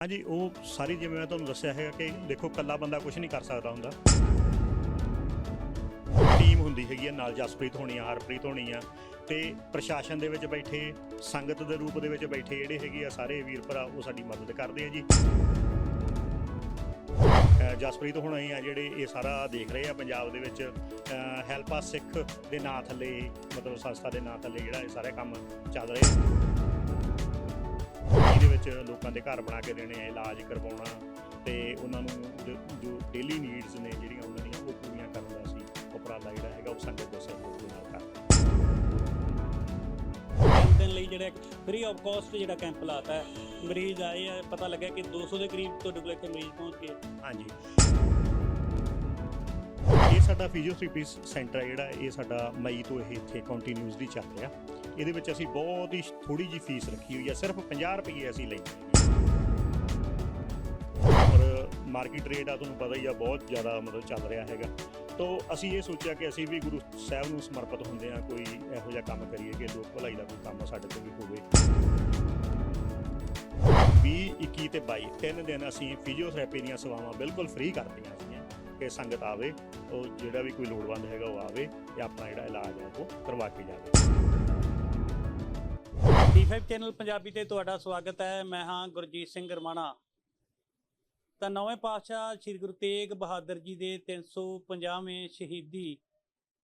ਹਾਂਜੀ ਉਹ ਸਾਰੀ ਜਿਵੇਂ ਮੈਂ ਤੁਹਾਨੂੰ ਦੱਸਿਆ ਹੈਗਾ ਕਿ ਦੇਖੋ ਕੱਲਾ ਬੰਦਾ ਕੁਝ ਨਹੀਂ ਕਰ ਸਕਦਾ ਹੁੰਦਾ। ਟੀਮ ਹੁੰਦੀ ਹੈਗੀ ਆ ਨਾਲ ਜਸਪ੍ਰੀਤ ਹੋਣੀ ਆ ਹਰਪ੍ਰੀਤ ਹੋਣੀ ਆ ਤੇ ਪ੍ਰਸ਼ਾਸਨ ਦੇ ਵਿੱਚ ਬੈਠੇ ਸੰਗਤ ਦੇ ਰੂਪ ਦੇ ਵਿੱਚ ਬੈਠੇ ਜਿਹੜੇ ਹੈਗੇ ਆ ਸਾਰੇ ਵੀਰ ਭਰਾ ਉਹ ਸਾਡੀ ਮਦਦ ਕਰਦੇ ਆ ਜੀ। ਅ, ਜਸਪ੍ਰੀਤ ਹੀ ਆ ਜਿਹੜੇ ਇਹ ਸਾਰਾ ਦੇਖ ਰਹੇ ਆ ਪੰਜਾਬ ਦੇ ਵਿੱਚ। ਹੈਲਪ ਆ ਸਿੱਖ ਦੇ ਨਾਂ ਥੱਲੇ ਮਤਲਬ ਸੰਸਥਾ ਦੇ ਨਾਂ ਥੱਲੇ ਜਿਹੜਾ ਇਹ ਸਾਰਾ ਕੰਮ ਚੱਲ ਰਿਹਾ ਵਿੱਚ ਲੋਕਾਂ ਦੇ ਘਰ ਬਣਾ ਕੇ ਦੇਣੇ ਆ ਇਲਾਜ ਕਰਵਾਉਣਾ ਤੇ ਉਹਨਾਂ ਨੂੰ ਜੋ- ਡੇਲੀ ਨੀਡਸ ਨੇ ਜਿਹੜੀਆਂ ਉਹਨਾਂ ਦੀਆਂ ਉਹ ਪੂਰੀਆਂ ਕਰਨ ਦਾ ਸੀ ਉਪਰਾਲਾ ਜਿਹੜਾ ਹੈਗਾ ਉਹ ਸੰਗਤ ਦੇ ਸਹਿਯੋਗ ਨਾਲ ਤਿੰਨ ਦਿਨ ਲਈ ਜਿਹੜਾ ਫ੍ਰੀ ਆਫ ਕਾਸਟ ਜਿਹੜਾ ਕੈਂਪ ਲਾਤਾ ਹੈ ਮਰੀਜ਼ ਆਏ ਆ ਪਤਾ ਲੱਗਿਆ ਕਿ 200 ਦੇ ਕਰੀਬ ਤੁਹਾਡੇ ਕੋਲ ਇੱਥੇ ਮਰੀਜ਼ ਪਹੁੰਚ ਗਏ। ਹਾਂਜੀ। ਇਹ ਸਾਡਾ ਫਿਜ਼ੀਓਥੈਰੇਪੀ ਸੈਂਟਰ ਹੈ ਜਿਹੜਾ ਇਹ ਸਾਡਾ ਮਈ ਤੋਂ ਇਹ ਇੱਥੇ ਕੰਟੀਨਿਊਸਲੀ ਚੱਲ ਰਿਹਾ। ਇਹਦੇ ਵਿੱਚ ਅਸੀਂ ਬਹੁਤ ਹੀ ਥੋੜੀ ਜੀ ਫੀਸ ਰੱਖੀ ਹੋਈ ਹੈ ਸਿਰਫ 50 ਰੁਪਏ ਅਸੀਂ ਲੈਂਦੇ ਹਾਂ ਔਰ ਮਾਰਕੀਟ ਰੇਟ ਆ, ਤੁਹਾਨੂੰ ਪਤਾ ਹੀ ਆ, ਬਹੁਤ ਜ਼ਿਆਦਾ ਮਤਲਬ ਚੱਲ ਰਿਹਾ ਹੈਗਾ। ਤੋਂ ਅਸੀਂ ਇਹ ਸੋਚਿਆ ਕਿ ਅਸੀਂ ਵੀ ਗੁਰੂ ਸਾਹਿਬ ਨੂੰ ਸਮਰਪਿਤ ਹੁੰਦੇ ਆ ਕੋਈ ਇਹੋ ਜਿਹਾ ਕੰਮ ਕਰੀਏ ਕਿ ਲੋਕ ਭਲਾਈ ਦਾ ਕੋਈ ਕੰਮ ਸਾਡੇ ਕੋਲ ਵੀ ਹੋਵੇ। 20 21 ਤੇ 22 ਤਿੰਨ ਦਿਨ ਅਸੀਂ ਫਿਜ਼ੀਓਥੈਰੇਪੀ ਦੀਆਂ ਸੇਵਾਵਾਂ ਬਿਲਕੁਲ ਫ੍ਰੀ ਕਰਦੀਆਂ ਸੀਗੀਆਂ, ਕਿ ਸੰਗਤ ਆਵੇ, ਉਹ ਜਿਹੜਾ ਵੀ ਕੋਈ ਲੋੜਵੰਦ ਹੈਗਾ ਉਹ ਆਵੇ ਤੇ ਆਪਣਾ ਜਿਹੜਾ ਇਲਾਜ ਹੈ ਉਹ ਕਰਵਾ ਕੇ ਜਾਵੇ। D5 ਚੈਨਲ ਪੰਜਾਬੀ ਤੇ ਤੁਹਾਡਾ ਸਵਾਗਤ ਹੈ। ਮੈਂ ਹਾਂ ਗੁਰਜੀਤ ਸਿੰਘ ਰਮਾਣਾ ਤਾਂ ਨੌਵੇਂ ਪਾਤਸ਼ਾਹ ਸ੍ਰੀ ਗੁਰੂ ਤੇਗ ਬਹਾਦਰ ਜੀ ਦੇ 350ਵੇਂ ਸ਼ਹੀਦੀ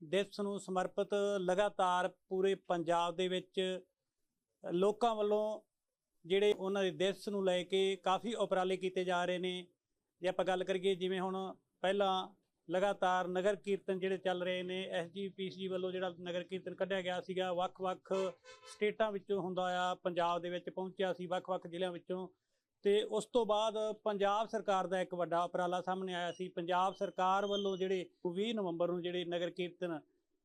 ਦਿਵਸ ਨੂੰ ਸਮਰਪਿਤ ਲਗਾਤਾਰ ਪੂਰੇ ਪੰਜਾਬ ਦੇ ਵਿੱਚ ਲੋਕਾਂ ਵੱਲੋਂ ਜਿਹੜੇ ਉਹਨਾਂ ਦੇ ਦਿਵਸ ਨੂੰ ਲੈ ਕੇ ਕਾਫੀ ਉਪਰਾਲੇ ਕੀਤੇ ਜਾ ਰਹੇ ਨੇ। ਜੇ ਆਪਾਂ ਗੱਲ ਕਰੀਏ ਜਿਵੇਂ ਹੁਣ ਪਹਿਲਾਂ ਲਗਾਤਾਰ ਨਗਰ ਕੀਰਤਨ ਜਿਹੜੇ ਚੱਲ ਰਹੇ ਨੇ ਐਸਜੀਪੀਸੀ ਵੱਲੋਂ ਜਿਹੜਾ ਨਗਰ ਕੀਰਤਨ ਕੱਢਿਆ ਗਿਆ ਸੀਗਾ, ਵੱਖ-ਵੱਖ ਸਟੇਟਾਂ ਵਿੱਚੋਂ ਹੁੰਦਾ ਆ, ਪੰਜਾਬ ਦੇ ਵਿੱਚ ਪਹੁੰਚਿਆ ਸੀ, ਵੱਖ-ਵੱਖ ਜ਼ਿਲ੍ਹਿਆਂ ਵਿੱਚੋਂ। ਤੇ ਉਸ ਤੋਂ ਬਾਅਦ ਪੰਜਾਬ ਸਰਕਾਰ ਦਾ ਇੱਕ ਵੱਡਾ ਉਪਰਾਲਾ ਸਾਹਮਣੇ ਆਇਆ ਸੀ। ਪੰਜਾਬ ਸਰਕਾਰ ਵੱਲੋਂ ਜਿਹੜੇ 20 ਨਵੰਬਰ ਨੂੰ ਜਿਹੜੇ ਨਗਰ ਕੀਰਤਨ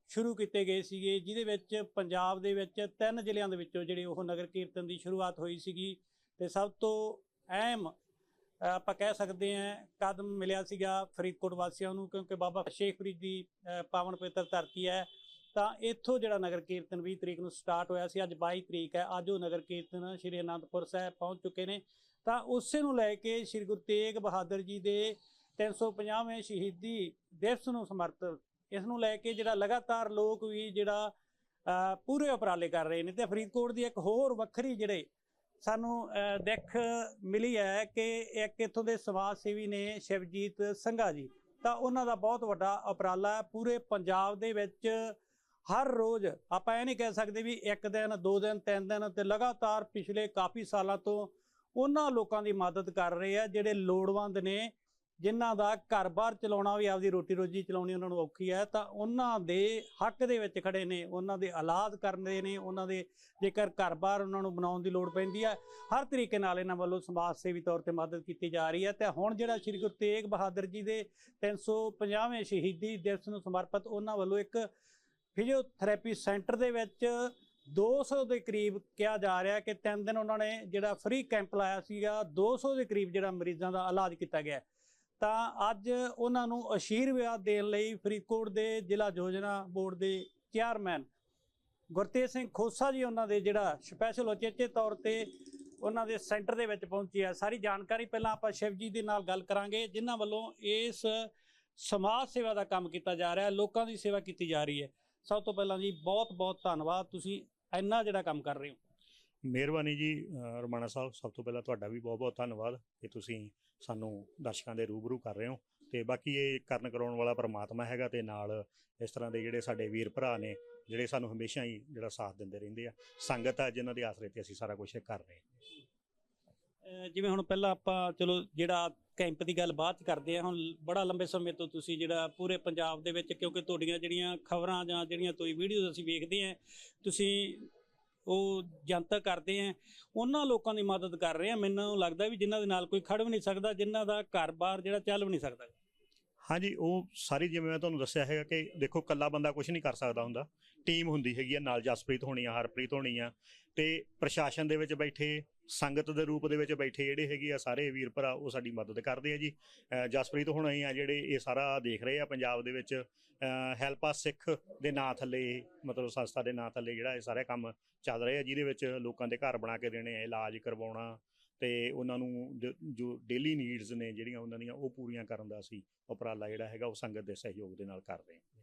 ਸ਼ੁਰੂ ਕੀਤੇ ਗਏ ਸੀਗੇ, ਜਿਹਦੇ ਵਿੱਚ ਪੰਜਾਬ ਦੇ ਵਿੱਚ ਤਿੰਨ ਜ਼ਿਲ੍ਹਿਆਂ ਦੇ ਵਿੱਚੋਂ ਜਿਹੜੇ ਉਹ ਨਗਰ ਕੀਰਤਨ ਦੀ ਸ਼ੁਰੂਆਤ ਹੋਈ ਸੀਗੀ। ਤੇ ਸਭ ਤੋਂ ਅਹਿਮ ਆਪਾਂ ਕਹਿ ਸਕਦੇ ਹਾਂ ਕਦਮ ਮਿਲਿਆ ਸੀਗਾ ਫਰੀਦਕੋਟ ਵਾਸੀਆਂ ਨੂੰ ਕਿਉਂਕਿ ਬਾਬਾ ਸ਼ੇਖ ਫਰੀਦ ਦੀ ਪਾਵਨ ਪਵਿੱਤਰ ਧਰਤੀ ਹੈ। ਤਾਂ ਇੱਥੋਂ ਜਿਹੜਾ ਨਗਰ ਕੀਰਤਨ 20 ਤਰੀਕ ਨੂੰ ਸਟਾਰਟ ਹੋਇਆ ਸੀ, ਅੱਜ 22 ਤਰੀਕ ਹੈ। ਅੱਜ ਉਹ ਨਗਰ ਕੀਰਤਨ ਸ਼੍ਰੀ ਅਨੰਦਪੁਰ ਸਾਹਿਬ ਪਹੁੰਚ ਚੁੱਕੇ ਨੇ। ਤਾਂ ਉਸੇ ਨੂੰ ਲੈ ਕੇ ਸ਼੍ਰੀ ਗੁਰੂ ਤੇਗ ਬਹਾਦਰ ਜੀ ਦੇ 350ਵੇਂ ਸ਼ਹੀਦੀ ਦਿਵਸ ਨੂੰ ਸਮਰਪਿਤ ਇਸ ਨੂੰ ਲੈ ਕੇ ਜਿਹੜਾ ਲਗਾਤਾਰ ਲੋਕ ਵੀ ਜਿਹੜਾ ਪੂਰੇ ਉਪਰਾਲੇ ਕਰ ਰਹੇ ਨੇ। ਤੇ ਫਰੀਦਕੋਟ ਦੀ ਇੱਕ ਹੋਰ ਵੱਖਰੀ ਜਿਹੜੇ ਸਾਨੂੰ ਅ, ਦਿੱਖ ਮਿਲੀ ਹੈ ਕਿ ਇੱਕ ਇੱਥੋਂ ਦੇ ਸਮਾਜ ਸੇਵੀ ਨੇ ਸ਼ਿਵਜੀਤ ਸੰਘਾ ਜੀ। ਤਾਂ ਉਹਨਾਂ ਦਾ ਬਹੁਤ ਵੱਡਾ ਉਪਰਾਲਾ ਹੈ। ਪੂਰੇ ਪੰਜਾਬ ਦੇ ਵਿੱਚ ਹਰ ਰੋਜ਼ ਆਪਾਂ ਇਹ ਨਹੀਂ ਕਹਿ ਸਕਦੇ ਵੀ ਇੱਕ ਦਿਨ ਦੋ ਦਿਨ ਤਿੰਨ ਦਿਨ ਤੇ ਲਗਾਤਾਰ ਪਿਛਲੇ ਕਾਫੀ ਸਾਲਾਂ ਤੋਂ ਉਹਨਾਂ ਲੋਕਾਂ ਦੀ ਮਦਦ ਕਰ ਰਹੇ ਆ ਜਿਹੜੇ ਲੋੜਵੰਦ ਨੇ ਜਿਨ੍ਹਾਂ ਦਾ ਘਰ-ਬਾਰ ਚਲਾਉਣਾ ਵੀ ਆਪਦੀ ਰੋਟੀ ਰੋਜੀ ਚਲਾਉਣੀ ਉਹਨਾਂ ਨੂੰ ਔਖੀ ਹੈ, ਤਾਂ ਉਹਨਾਂ ਦੇ ਹੱਕ ਦੇ ਵਿੱਚ ਖੜੇ ਨੇ, ਉਹਨਾਂ ਦੇ ਇਲਾਜ ਕਰਦੇ ਨੇ, ਉਹਨਾਂ ਦੇ ਜੇਕਰ ਘਰ-ਬਾਰ ਉਹਨਾਂ ਨੂੰ ਬਣਾਉਣ ਦੀ ਲੋੜ ਪੈਂਦੀ ਹੈ, ਹਰ ਤਰੀਕੇ ਨਾਲ ਇਹਨਾਂ ਵੱਲੋਂ ਸਮਾਜ ਸੇਵੀ ਤੌਰ ਤੇ ਮਦਦ ਕੀਤੀ ਜਾ ਰਹੀ ਹੈ। ਤੇ ਹੁਣ ਜਿਹੜਾ ਸ੍ਰੀ ਗੁਰੂ ਤੇਗ ਬਹਾਦਰ ਜੀ ਦੇ 350ਵੇਂ ਸ਼ਹੀਦੀ ਦਿਵਸ ਨੂੰ ਸਮਰਪਿਤ ਉਹਨਾਂ ਵੱਲੋਂ ਇੱਕ ਫਿਜ਼ੀਓਥੈਰੇਪੀ ਸੈਂਟਰ ਦੇ ਵਿੱਚ 200 ਦੇ ਕਰੀਬ ਕਿਹਾ ਜਾ ਰਿਹਾ ਕਿ ਤਿੰਨ ਦਿਨ ਉਹਨਾਂ ਨੇ ਜਿਹੜਾ ਫ੍ਰੀ ਕੈਂਪ ਲਾਇਆ ਸੀਗਾ 200 ਦੇ ਕਰੀਬ ਜਿਹੜਾ ਮਰੀਜ਼ਾਂ ਦਾ ਇਲਾਜ ਕੀਤਾ ਗਿਆ। ਤਾਂ ਅੱਜ ਉਹਨਾਂ ਨੂੰ ਆਸ਼ੀਰਵਾਦ ਦੇਣ ਲਈ ਫਰੀਦਕੋਟ ਦੇ ਜ਼ਿਲ੍ਹਾ ਯੋਜਨਾ ਬੋਰਡ ਦੇ ਚੇਅਰਮੈਨ ਗੁਰਤੇਜ ਸਿੰਘ ਖੋਸਾ ਜੀ ਉਹਨਾਂ ਦੇ ਜਿਹੜਾ ਸਪੈਸ਼ਲ ਉਚੇਚੇ ਤੌਰ ਤੇ ਉਹਨਾਂ ਦੇ ਸੈਂਟਰ ਦੇ ਵਿੱਚ ਪਹੁੰਚੇ ਆ ਸਾਰੀ ਜਾਣਕਾਰੀ ਪਹਿਲਾਂ ਆਪਾਂ ਸ਼ਿਵ ਜੀ ਦੇ ਨਾਲ ਗੱਲ ਕਰਾਂਗੇ, ਜਿਨ੍ਹਾਂ ਵੱਲੋਂ ਇਸ ਸਮਾਜ ਸੇਵਾ ਦਾ ਕੰਮ ਕੀਤਾ ਜਾ ਰਿਹਾ ਹੈ, ਲੋਕਾਂ ਦੀ ਸੇਵਾ ਕੀਤੀ ਜਾ ਰਹੀ ਹੈ। ਸਭ ਤੋਂ ਪਹਿਲਾਂ ਜੀ ਬਹੁਤ ਬਹੁਤ ਧੰਨਵਾਦ। ਤੁਸੀਂ ਇੰਨਾ ਜਿਹੜਾ ਕੰਮ ਕਰ ਰਹੇ ਹੋ। ਮਿਹਰਬਾਨੀ ਜੀ ਰਮਾਣਾ ਸਾਹਿਬ, ਸਭ ਤੋਂ ਪਹਿਲਾਂ ਤੁਹਾਡਾ ਵੀ ਬਹੁਤ-ਬਹੁਤ ਧੰਨਵਾਦ ਕਿ ਤੁਸੀਂ ਸਾਨੂੰ ਦਰਸ਼ਕਾਂ ਦੇ ਰੂਬਰੂ ਕਰ ਰਹੇ ਹੋ ਤੇ ਬਾਕੀ ਇਹ ਕਰਨ ਕਰਾਉਣ ਵਾਲਾ ਪਰਮਾਤਮਾ ਹੈਗਾ ਤੇ ਨਾਲ ਇਸ ਤਰ੍ਹਾਂ ਦੇ ਜਿਹੜੇ ਸਾਡੇ ਵੀਰ ਭਰਾ ਨੇ, ਜਿਹੜੇ ਸਾਨੂੰ ਹਮੇਸ਼ਾ ਹੀ ਜਿਹੜਾ ਸਾਥ ਦਿੰਦੇ ਰਹਿੰਦੇ ਆ, ਸੰਗਤ ਆ ਜਿਨ੍ਹਾਂ ਦੇ ਆਸਰੇ ਤੇ ਅਸੀਂ ਸਾਰਾ ਕੁਝ ਕਰ ਰਹੇ ਹਾਂ। ਜਿਵੇਂ ਹੁਣ ਪਹਿਲਾਂ ਆਪਾਂ ਚਲੋ ਜਿਹੜਾ ਕੈਂਪ ਦੀ ਗੱਲ ਬਾਅਦ ਚ ਕਰਦੇ ਆ ਹੁਣ ਬੜਾ ਲੰਬੇ ਸਮੇਂ ਤੋਂ ਤੁਸੀਂ ਜਿਹੜਾ ਪੂਰੇ ਪੰਜਾਬ ਦੇ ਵਿੱਚ ਕਿਉਂਕਿ ਤੁਹਾਡੀਆਂ ਜਿਹੜੀਆਂ ਖਬਰਾਂ ਜਾਂ ਜਿਹੜੀਆਂ ਤੁਸੀਂ ਵੀਡੀਓਜ਼ ਅਸੀਂ ਵੇਖਦੇ ਆ ਤੁਸੀਂ ਉਹ ਜਨਤਕ ਕਰਦੇ ਆ, ਉਹਨਾਂ ਲੋਕਾਂ ਦੀ ਮਦਦ ਕਰ ਰਹੇ ਆ। ਮੈਨੂੰ ਲੱਗਦਾ ਵੀ ਜਿਨ੍ਹਾਂ ਦੇ ਨਾਲ ਕੋਈ ਖੜ ਵੀ ਨਹੀਂ ਸਕਦਾ, ਜਿਨ੍ਹਾਂ ਦਾ ਘਰ-ਬਾਰ ਜਿਹੜਾ ਚੱਲ ਵੀ ਨਹੀਂ ਸਕਦਾ। ਹਾਂਜੀ, ਉਹ ਸਾਰੀ ਜਿਵੇਂ ਮੈਂ ਤੁਹਾਨੂੰ ਦੱਸਿਆ ਹੈਗਾ ਕਿ ਦੇਖੋ ਕੱਲਾ ਬੰਦਾ ਕੁਝ ਨਹੀਂ ਕਰ ਸਕਦਾ ਹੁੰਦਾ। ਟੀਮ ਹੁੰਦੀ ਹੈਗੀ ਆ ਨਾਲ ਜਸਪ੍ਰੀਤ ਹੋਣੀ ਆ ਹਰਪ੍ਰੀਤ ਹੋਣੀ ਆ ਤੇ ਪ੍ਰਸ਼ਾਸਨ ਦੇ ਵਿੱਚ ਬੈਠੇ ਸੰਗਤ ਦੇ ਰੂਪ ਦੇ ਵਿੱਚ ਬੈਠੇ ਜਿਹੜੇ ਹੈਗੇ ਆ ਸਾਰੇ ਵੀਰ ਭਰਾ ਉਹ ਸਾਡੀ ਮਦਦ ਕਰਦੇ ਆ ਜੀ। ਅ, ਜਸਪ੍ਰੀਤ ਹੋਣੀ ਆ ਜਿਹੜੇ ਇਹ ਸਾਰਾ ਦੇਖ ਰਹੇ ਆ ਪੰਜਾਬ ਦੇ ਵਿੱਚ ਹੈਲਪ ਆ ਸਿੱਖ ਦੇ ਨਾਂ ਥੱਲੇ ਮਤਲਬ ਸੰਸਥਾ ਦੇ ਨਾਂ ਥੱਲੇ ਜਿਹੜਾ ਇਹ ਸਾਰੇ ਕੰਮ ਚੱਲ ਰਹੇ ਆ ਜਿਹਦੇ ਵਿੱਚ ਲੋਕਾਂ ਦੇ ਘਰ ਬਣਾ ਕੇ ਦੇਣੇ ਆ ਇਲਾਜ ਕਰਵਾਉਣਾ ਤੇ ਉਹਨਾਂ ਨੂੰ ਜੋ ਡੇਲੀ ਨੀਡਸ ਨੇ ਜਿਹੜੀਆਂ ਉਹਨਾਂ ਦੀਆਂ ਉਹ ਪੂਰੀਆਂ ਕਰਨ ਦਾ ਅਸੀਂ ਉਪਰਾਲਾ ਜਿਹੜਾ ਹੈਗਾ ਉਹ ਸੰਗਤ ਦੇ ਸਹਿਯੋਗ ਦੇ ਨਾਲ ਕਰ ਰਹੇ ਹਾਂ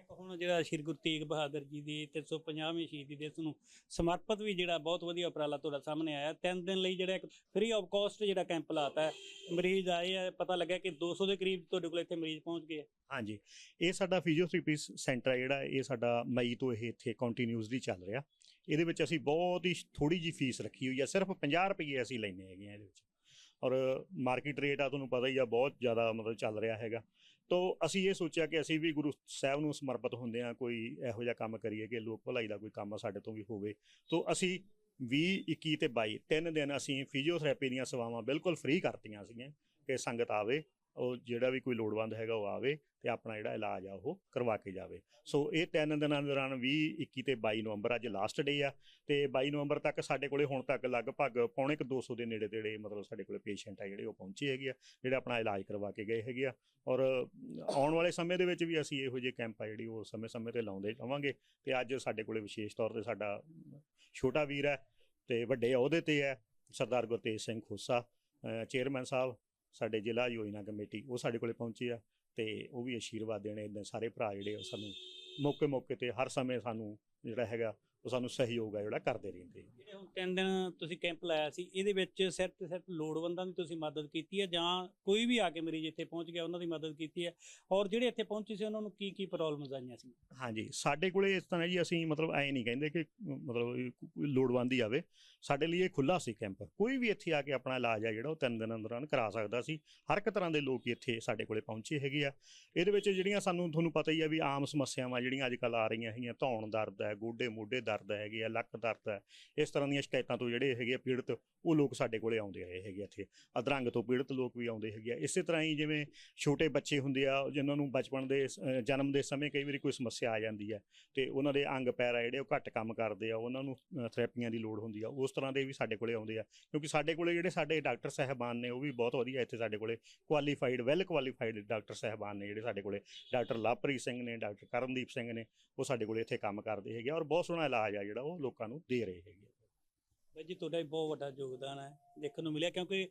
ਇੱਕ ਹੁਣ ਜਿਹੜਾ ਸ਼੍ਰੀ ਗੁਰੂ ਤੇਗ ਬਹਾਦਰ ਜੀ ਦੀ 350ਵੀਂ ਸ਼ਹੀਦੀ ਦਿਵਸ ਨੂੰ ਸਮਰਪਿਤ ਵੀ ਜਿਹੜਾ ਬਹੁਤ ਵਧੀਆ ਉਪਰਾਲਾ ਤੁਹਾਡਾ ਸਾਹਮਣੇ ਆਇਆ। ਤਿੰਨ ਦਿਨ ਲਈ ਜਿਹੜਾ ਇੱਕ ਫ੍ਰੀ ਆਫ ਕਾਸਟ ਜਿਹੜਾ ਕੈਂਪ ਲਾਤਾ ਹੈ, ਮਰੀਜ਼ ਆਏ ਆ, ਪਤਾ ਲੱਗਿਆ ਕਿ 200 ਦੇ ਕਰੀਬ ਤੁਹਾਡੇ ਕੋਲ ਇੱਥੇ ਮਰੀਜ਼ ਪਹੁੰਚ ਗਏ ਹਾਂਜੀ, ਇਹ ਸਾਡਾ ਫਿਜ਼ੀਓਥੈਰੇਪੀ ਸੈਂਟਰ ਹੈ ਜਿਹੜਾ, ਇਹ ਸਾਡਾ ਮਈ ਤੋਂ ਇਹ ਇੱਥੇ ਕੰਟੀਨਿਊਸਲੀ ਚੱਲ ਰਿਹਾ। ਇਹਦੇ ਵਿੱਚ ਅਸੀਂ ਬਹੁਤ ਹੀ ਥੋੜੀ ਜੀ ਫੀਸ ਰੱਖੀ ਹੋਈ ਹੈ ਸਿਰਫ 50 ਰੁਪਏ ਅਸੀਂ ਲੈਨੇ ਹੈਗੇ ਆ ਇਹਦੇ ਵਿੱਚ। ਔਰ ਮਾਰਕੀਟ ਰੇਟ ਆ, ਤੁਹਾਨੂੰ ਪਤਾ ਹੀ ਆ, ਬਹੁਤ ਜ਼ਿਆਦਾ ਮਤਲਬ ਚੱਲ ਰਿਹਾ ਹੈਗਾ। ਤੋ ਅਸੀਂ ਇਹ ਸੋਚਿਆ ਕਿ ਅਸੀਂ ਵੀ ਗੁਰੂ ਸਾਹਿਬ ਨੂੰ ਸਮਰਪਿਤ ਹੁੰਦੇ ਆ ਕੋਈ ਇਹੋ ਜਿਹਾ ਕੰਮ ਕਰੀਏ ਕਿ ਲੋਕ ਭਲਾਈ ਦਾ ਕੋਈ ਕੰਮ ਸਾਡੇ ਤੋਂ ਵੀ ਹੋਵੇ। ਤੋ ਅਸੀਂ 20 21 ਤੇ 22 ਤਿੰਨ ਦਿਨ ਅਸੀਂ ਫਿਜ਼ੀਓਥੈਰੇਪੀ ਦੀਆਂ ਸੇਵਾਵਾਂ ਬਿਲਕੁਲ ਫ੍ਰੀ ਕਰਤੀਆਂ ਸੀਗੀਆਂ ਕਿ ਸੰਗਤ ਆਵੇ। ਉਹ ਜਿਹੜਾ ਵੀ ਕੋਈ ਲੋੜਵੰਦ ਹੈਗਾ ਉਹ ਆਵੇ ਤੇ ਆਪਣਾ ਜਿਹੜਾ ਇਲਾਜ ਆ ਉਹ ਕਰਵਾ ਕੇ ਜਾਵੇ। ਸੋ ਇਹ ਤਿੰਨ ਦਿਨਾਂ ਦੌਰਾਨ 20 21 ਤੇ 22 ਨਵੰਬਰ ਅੱਜ ਲਾਸਟ ਡੇ ਆ ਤੇ 22 ਨਵੰਬਰ ਤੱਕ ਸਾਡੇ ਕੋਲੇ ਹੁਣ ਤੱਕ ਲਗਭਗ ਪੌਣੇ ਕੁ 200 ਦੇ ਨੇੜੇ ਤੇੜੇ ਮਤਲਬ ਸਾਡੇ ਕੋਲੇ ਪੇਸ਼ੈਂਟ ਆ ਜਿਹੜੇ ਉਹ ਪਹੁੰਚੇ ਹੈਗੇ ਆ, ਜਿਹੜੇ ਆਪਣਾ ਇਲਾਜ ਕਰਵਾ ਕੇ ਗਏ ਹੈਗੇ ਆ। ਔਰ ਆਉਣ ਵਾਲੇ ਸਮੇਂ ਦੇ ਵਿੱਚ ਵੀ ਅਸੀਂ ਇਹੋ ਜਿਹੇ ਕੈਂਪ ਆ ਜਿਹੜੀ ਉਹ ਸਮੇਂ-ਸਮੇਂ ਤੇ ਲਾਉਂਦੇ ਰਵਾਂਗੇ ਤੇ ਅੱਜ ਸਾਡੇ ਕੋਲੇ ਵਿਸ਼ੇਸ਼ ਤੌਰ ਤੇ ਸਾਡਾ ਛੋਟਾ ਵੀਰ ਹੈ ਤੇ ਵੱਡੇ ਅਹੁਦੇ ਤੇ ਹੈ ਸਰਦਾਰ ਗੁਰਤੇਜ ਸਿੰਘ ਖੋਸਾ ਚੇਅਰਮੈਨ ਸਾਹਿਬ ਸਾਡੇ ਜ਼ਿਲ੍ਹਾ ਯੋਜਨਾ ਕਮੇਟੀ, ਉਹ ਸਾਡੇ ਕੋਲੇ ਪਹੁੰਚੇ ਆ ਤੇ ਉਹ ਵੀ ਆਸ਼ੀਰਵਾਦ ਦੇਣੇ ਇਦਾਂ ਸਾਰੇ ਭਰਾ ਜਿਹੜੇ ਉਹ ਸਾਨੂੰ ਮੌਕੇ ਮੌਕੇ ਤੇ ਹਰ ਸਮੇਂ ਸਾਨੂੰ ਜਿਹੜਾ ਹੈਗਾ ਉਹ ਸਾਨੂੰ ਸਹਿਯੋਗ ਆ ਜਿਹੜਾ ਕਰਦੇ ਰਹਿੰਦੇ ਆ। ਜਿਹੜੇ ਹੁਣ ਤਿੰਨ ਦਿਨ ਤੁਸੀਂ ਕੈਂਪ ਲਾਇਆ ਸੀ ਇਹਦੇ ਵਿੱਚ ਸਿਰਫ ਤੇ ਸਿਰਫ ਲੋੜਵੰਦਾਂ ਦੀ ਤੁਸੀਂ ਮਦਦ ਕੀਤੀ ਹੈ ਜਾਂ ਕੋਈ ਵੀ ਆ ਕੇ ਮਰੀਜ਼ ਇੱਥੇ ਪਹੁੰਚ ਗਿਆ ਉਹਨਾਂ ਦੀ ਮਦਦ ਕੀਤੀ ਹੈ? ਔਰ ਜਿਹੜੇ ਇੱਥੇ ਪਹੁੰਚੇ ਸੀ ਉਹਨਾਂ ਨੂੰ ਕੀ ਕੀ ਪ੍ਰੋਬਲਮਸ ਆਈਆਂ ਸੀ? ਹਾਂਜੀ ਸਾਡੇ ਕੋਲੇ ਇਸ ਤਰ੍ਹਾਂ ਜੀ ਅਸੀਂ ਮਤਲਬ ਐ ਨਹੀਂ ਕਹਿੰਦੇ ਕਿ ਮਤਲਬ ਇਹ ਕੋਈ ਲੋੜਵੰਦ ਹੀ ਆਵੇ। ਸਾਡੇ ਲਈ ਇਹ ਖੁੱਲਾ ਸੀ ਕੈਂਪ। ਕੋਈ ਵੀ ਇੱਥੇ ਆ ਕੇ ਆਪਣਾ ਇਲਾਜ ਆ ਜਿਹੜਾ ਉਹ ਤਿੰਨ ਦਿਨਾਂ ਦੌਰਾਨ ਕਰਾ ਸਕਦਾ ਸੀ। ਹਰ ਇੱਕ ਤਰ੍ਹਾਂ ਦੇ ਲੋਕ ਇੱਥੇ ਸਾਡੇ ਕੋਲੇ ਪਹੁੰਚੇ ਹੈਗੇ ਆ। ਇਹਦੇ ਵਿੱਚ ਜਿਹੜੀਆਂ ਸਾਨੂੰ ਤੁਹਾਨੂੰ ਪਤਾ ਹੀ ਆ ਵੀ ਆਮ ਸਮੱਸਿਆਵਾਂ ਜਿਹੜੀਆਂ ਅੱਜ ਕੱਲ ਆ ਰਹੀਆਂ ਹੈਗੀਆਂ ਧੌਣ ਦਰਦ ਹੈ ਗੋਡੇ ਮੋਢੇ ਦਰਦ ਹੈਗੇ ਆ ਲੱਕ ਦਰਦ ਹੈ ਇਸ ਤਰ੍ਹਾਂ ਦੀਆਂ ਸ਼ਿਕਾਇਤਾਂ ਤੋਂ ਜਿਹੜੇ ਹੈਗੇ ਆ ਪੀੜਤ ਉਹ ਲੋਕ ਸਾਡੇ ਕੋਲੇ ਆਉਂਦੇ ਆਏ ਹੈਗੇ ਇੱਥੇ। ਅਧਰੰਗ ਤੋਂ ਪੀੜਤ ਲੋਕ ਵੀ ਆਉਂਦੇ ਹੈਗੇ ਆ। ਇਸੇ ਤਰ੍ਹਾਂ ਹੀ ਜਿਵੇਂ ਛੋਟੇ ਬੱਚੇ ਹੁੰਦੇ ਆ ਜਿਨ੍ਹਾਂ ਨੂੰ ਬਚਪਨ ਦੇ ਜਨਮ ਦੇ ਸਮੇਂ ਕਈ ਵਾਰੀ ਕੋਈ ਸਮੱਸਿਆ ਆ ਜਾਂਦੀ ਹੈ ਤੇ ਉਹਨਾਂ ਦੇ ਅੰਗ ਪੈਰ ਆ ਜਿਹੜੇ ਉਹ ਘੱਟ ਕੰਮ ਕਰਦੇ ਆ ਉਹਨਾਂ ਨੂੰ ਅਹ, ਥੈਰੇਪੀਆਂ ਦੀ ਲੋੜ ਹੁੰਦੀ ਆ ਉਸ ਤਰ੍ਹਾਂ ਦੇ ਵੀ ਸਾਡੇ ਕੋਲੇ ਆਉਂਦੇ ਆ। ਕਿਉਂਕਿ ਸਾਡੇ ਕੋਲੇ ਜਿਹੜੇ ਸਾਡੇ ਡਾਕਟਰ ਸਾਹਿਬਾਨ ਨੇ ਉਹ ਵੀ ਬਹੁਤ ਵਧੀਆ ਇੱਥੇ ਸਾਡੇ ਕੋਲੇ ਕੁਆਲੀਫਾਈਡ ਵੈਲ ਕੁਆਲੀਫਾਈਡ ਡਾਕਟਰ ਸਾਹਿਬਾਨ ਨੇ ਜਿਹੜੇ ਸਾਡੇ ਕੋਲੇ। ਡਾਕਟਰ ਲਵਪ੍ਰੀਤ ਸਿੰਘ ਨੇ ਡਾਕਟਰ ਕਰਨਦੀਪ ਸਿੰਘ ਨੇ ਉਹ ਸਾਡੇ ਕੋਲੇ ਇੱਥੇ ਕੰਮ ਕਰਦੇ ਹੈਗੇ ਔਰ ਬਹੁਤ ਸੋਹਣਾ ਇਲਾਜ ਆ ਜਿਹੜਾ ਉਹ ਲੋਕਾਂ ਨੂੰ ਦੇ ਰਹੇ ਹੈਗੇ। ਬਾਈ ਜੀ ਤੁਹਾਡਾ ਵੀ ਬਹੁਤ ਵੱਡਾ ਯੋਗਦਾਨ ਹੈ ਦੇਖਣ ਨੂੰ ਮਿਲਿਆ ਕਿਉਂਕਿ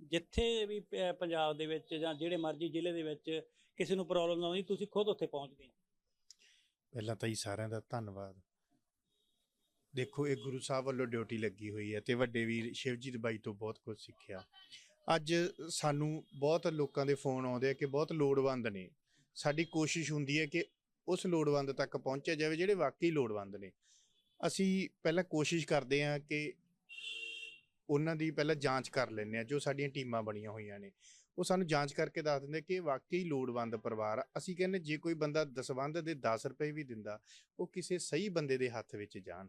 ਜਿੱਥੇ ਵੀ ਪ- ਪੰਜਾਬ ਦੇ ਵਿੱਚ ਜਾਂ ਜਿਹੜੇ ਮਰਜ਼ੀ ਜ਼ਿਲ੍ਹੇ ਦੇ ਵਿੱਚ ਕਿਸੇ ਨੂੰ ਪ੍ਰੋਬਲਮ ਆਉਂਦੀ ਤੁਸੀਂ ਖੁਦ ਉੱਥੇ ਪਹੁੰਚਦੇ ਹੋ। ਪਹਿਲਾਂ ਤਾਂ ਜੀ ਸਾਰਿਆਂ ਦਾ ਧੰਨਵਾਦ। ਦੇਖੋ ਇਹ ਗੁਰੂ ਸਾਹਿਬ ਵੱਲੋਂ ਡਿਊਟੀ ਲੱਗੀ ਹੋਈ ਹੈ ਤੇ ਵੱਡੇ ਵੀਰ ਸ਼ਿਵਜੀਤ ਬਾਈ ਤੋਂ ਬਹੁਤ ਕੁਝ ਸਿੱਖਿਆ। ਅੱਜ ਸਾਨੂੰ ਬਹੁਤ ਲੋਕਾਂ ਦੇ ਫੋਨ ਆਉਂਦੇ ਆ ਕਿ ਬਹੁਤ ਲੋੜਵੰਦ ਨੇ। ਸਾਡੀ ਕੋਸ਼ਿਸ਼ ਹੁੰਦੀ ਹੈ ਕਿ ਉਸ ਲੋੜਵੰਦ ਤੱਕ ਪਹੁੰਚਿਆ ਜਾਵੇ ਜਿਹੜੇ ਵਾਕਈ ਲੋੜਵੰਦ ਨੇ। ਅਸੀਂ ਪਹਿਲਾਂ ਕੋਸ਼ਿਸ਼ ਕਰਦੇ ਹਾਂ ਕਿ ਉਹਨਾਂ ਦੀ ਪਹਿਲਾਂ ਜਾਂਚ ਕਰ ਲੈਂਦੇ ਆ ਜੋ ਸਾਡੀਆਂ ਟੀਮਾਂ ਬਣੀਆਂ ਹੋਈਆਂ ਨੇ। ਉਹ ਸਾਨੂੰ ਜਾਂਚ ਕਰਕੇ ਦੱਸ ਦਿੰਦੇ ਕਿ ਵਾਕਈ ਲੋੜਵੰਦ ਪਰਿਵਾਰ ਆ। ਅਸੀਂ ਕਹਿੰਦੇ ਜੇ ਕੋਈ ਬੰਦਾ ਦਸਵੰਧ ਦੇ 10 ਰੁਪਏ ਵੀ ਦਿੰਦਾ, ਉਹ ਕਿਸੇ ਸਹੀ ਬੰਦੇ ਦੇ ਹੱਥ ਵਿੱਚ ਜਾਣ।